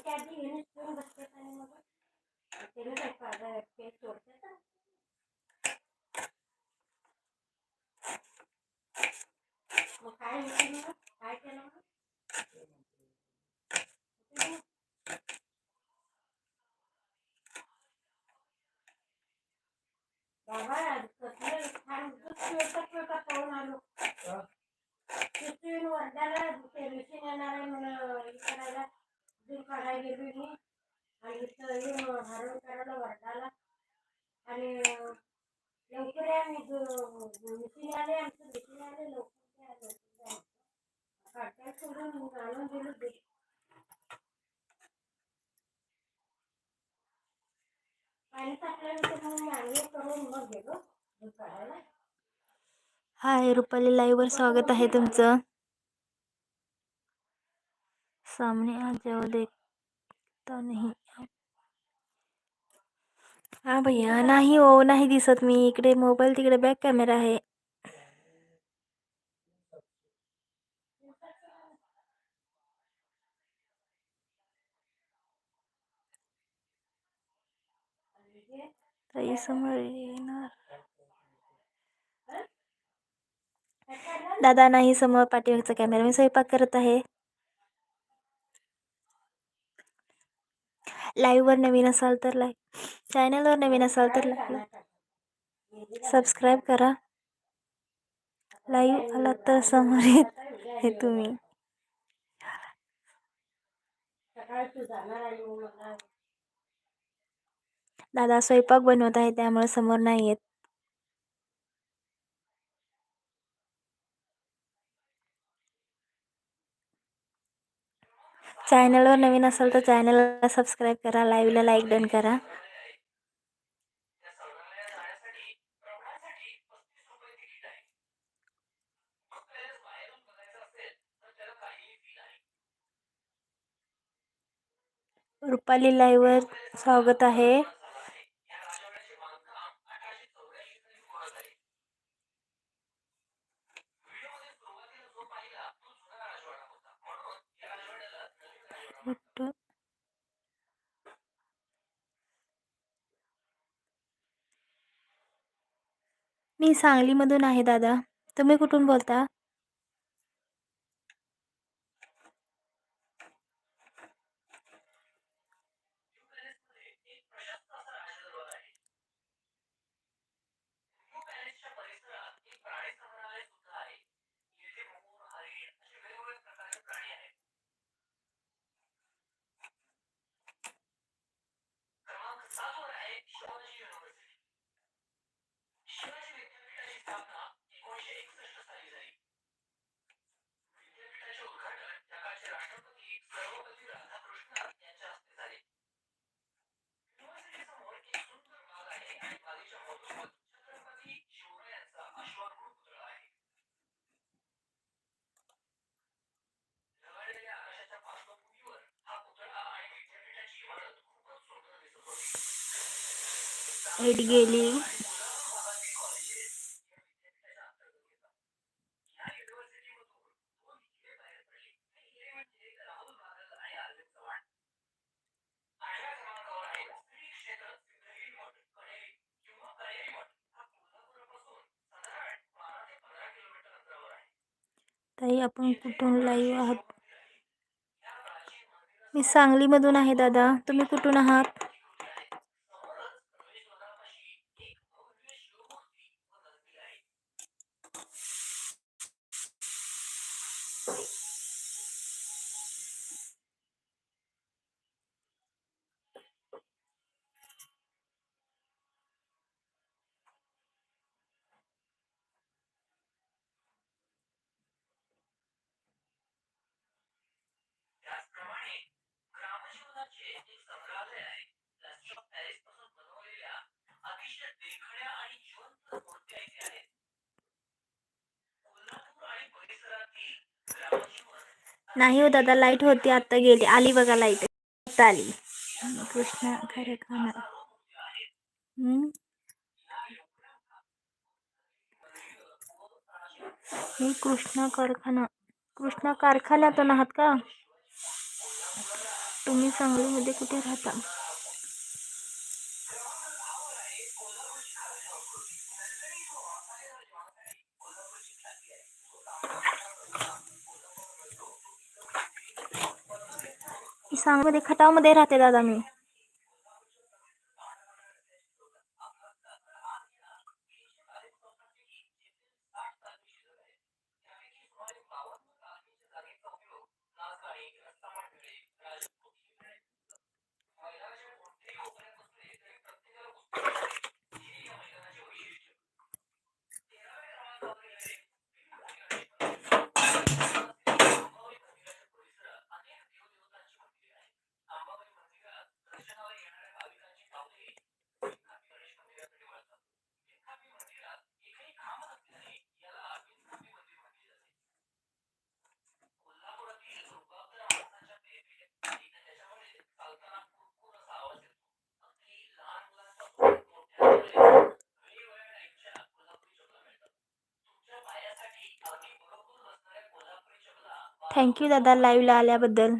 त्यांच्या आधी युनिट करून बसते आणि मग त्याने काय पाहिलं, ते सोडते तर. मग हाय रुपाली लाईव्ह वर स्वागत आहे तुमचं. सामने आ जाओ देखता नाही. हा भैया नाही हो नाही दिसत मी. इकडे मोबाईल तिकडे बॅक कॅमेरा आहे. ताई समोर येणार दादा नाही समोर पाठीमागचा कॅमेरा मी स्वयंपाक करत आहे. लाईव्ह वर नवीन असाल तर लाईव्ह चॅनलवर नवीन असाल तर सबस्क्राईब करा. लाईव्ह आला तर समोर येत हे तुम्ही सकाळी तू जाणार आहे मग मला दादा स्वयंपाक बनवत आहे त्यामुळे समोर नाही येत. चॅनलवर नवीन असाल तर चॅनलला सबस्क्राईब करा लाईव्हला लाईक डन करा. रुपाली लाईव्हवर स्वागत आहे. मी सांगलीमधून आहे दादा. तुम्ही कुठून बोलता? लाइट गेली. ताई आपण कुठून लाईव्ह आहात? मी सांगलीमधून आहे दादा. तुम्ही कुठून आहात? नाही हो दादा लाइट होती आता गेली. आली बघा लाइट आली. कृष्णा खरे खाणार. कृष्णा कारखाना. कृष्णा कारखान्यातून आहात का? तुम्ही सांगलीमध्ये कुठे राहता? सांगलीमध्ये खटावमध्ये राहते दादा मी. थँक्यू दादा लाईव्हला आल्याबद्दल.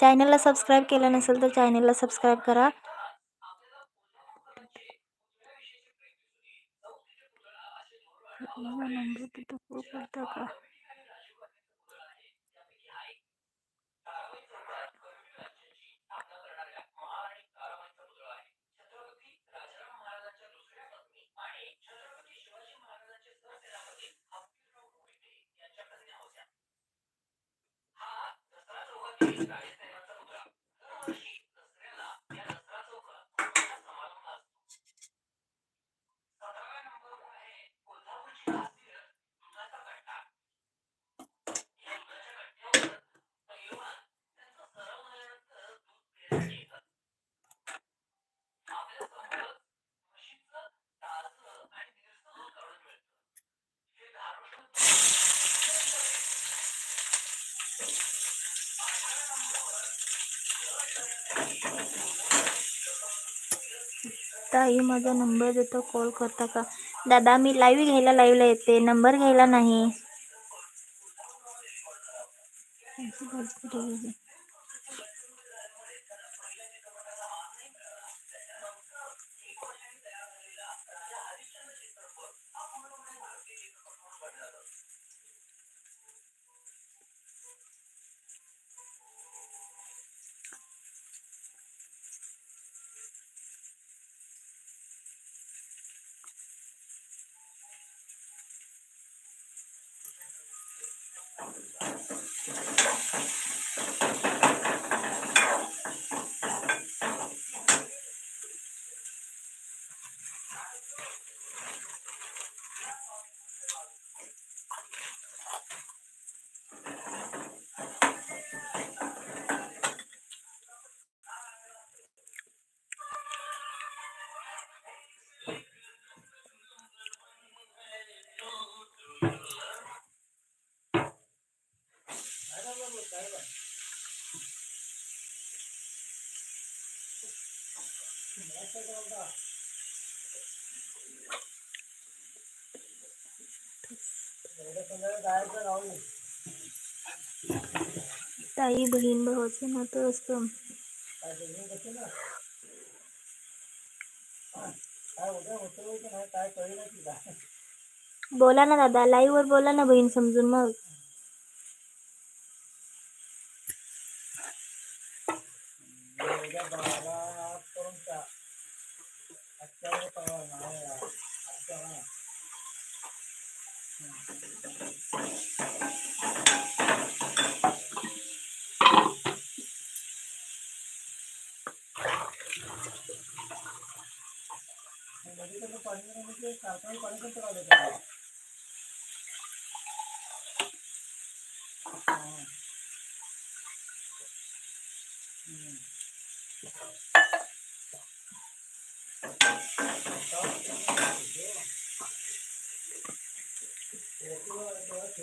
चॅनलला सबस्क्राईब केलं नसेल तर चॅनलला सबस्क्राईब करा. का? ताई माझा नंबर देतो कॉल करता का? दादा मी लाईव्ह घ्यायला लाईव्हला येते. नंबर घ्यायला नाही. आई बहीण भावाचं नातं असतं. बोला ना दादा लाईव्ह वर बोला ना बहीण समजून मग.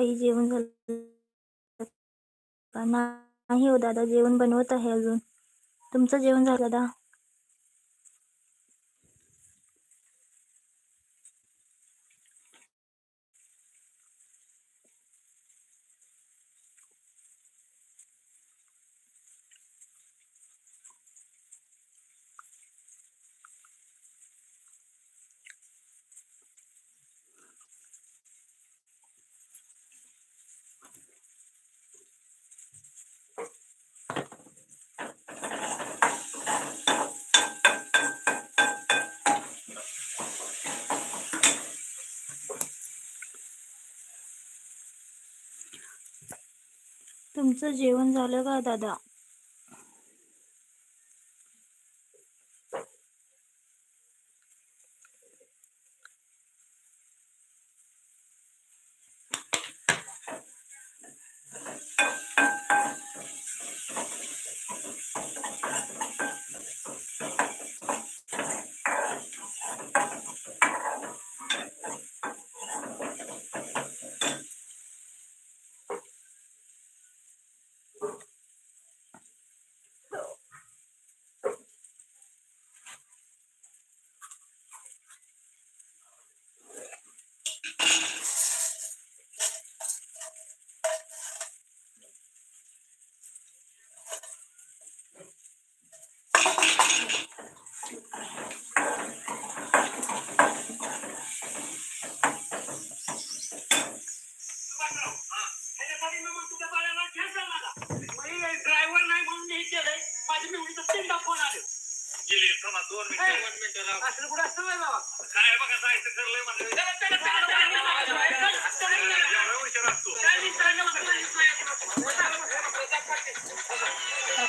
काही जेवण झालं नाही हो दादा जेवण बनवत आहे अजून. तुमचं जेवण झालं दादा 你自己问着那个打的。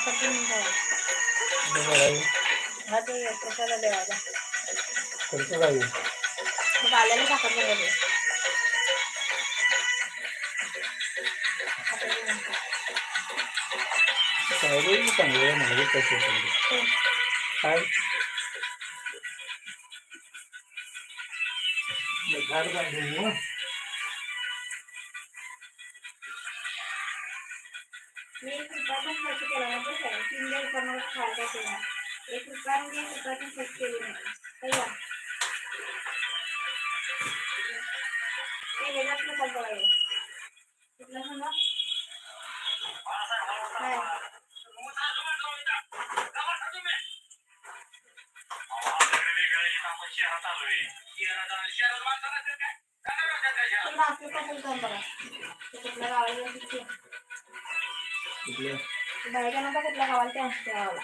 చక్కటి అదే ప్రసాదాలు కాదా వాళ్ళని చక్కటి Hi. Hi. बटन सेट केले नाही वेगळाच प्रकार बघायला कुठला सांगा कुठल्या गावाला कुठल्या गावाला त्या गावाला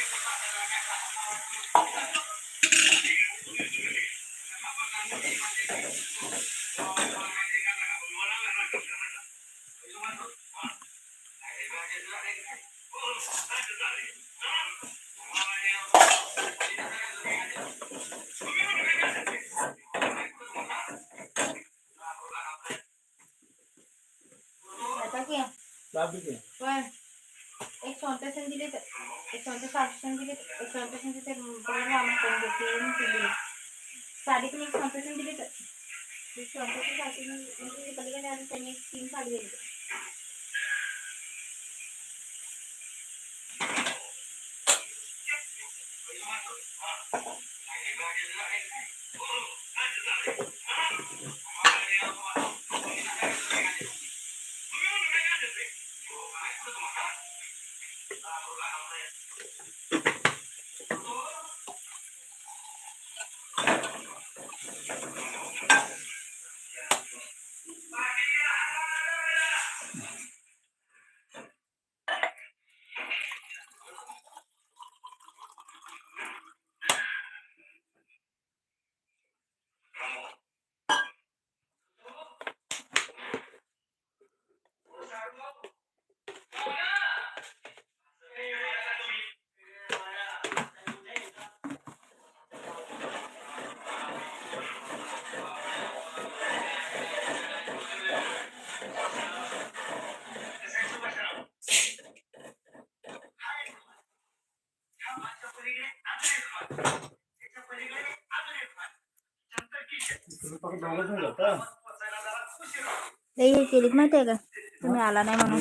何? dan saya simpan dulu. Oh. लई हे केलीत माहिती आहे का? तुम्ही आला नाही म्हणून.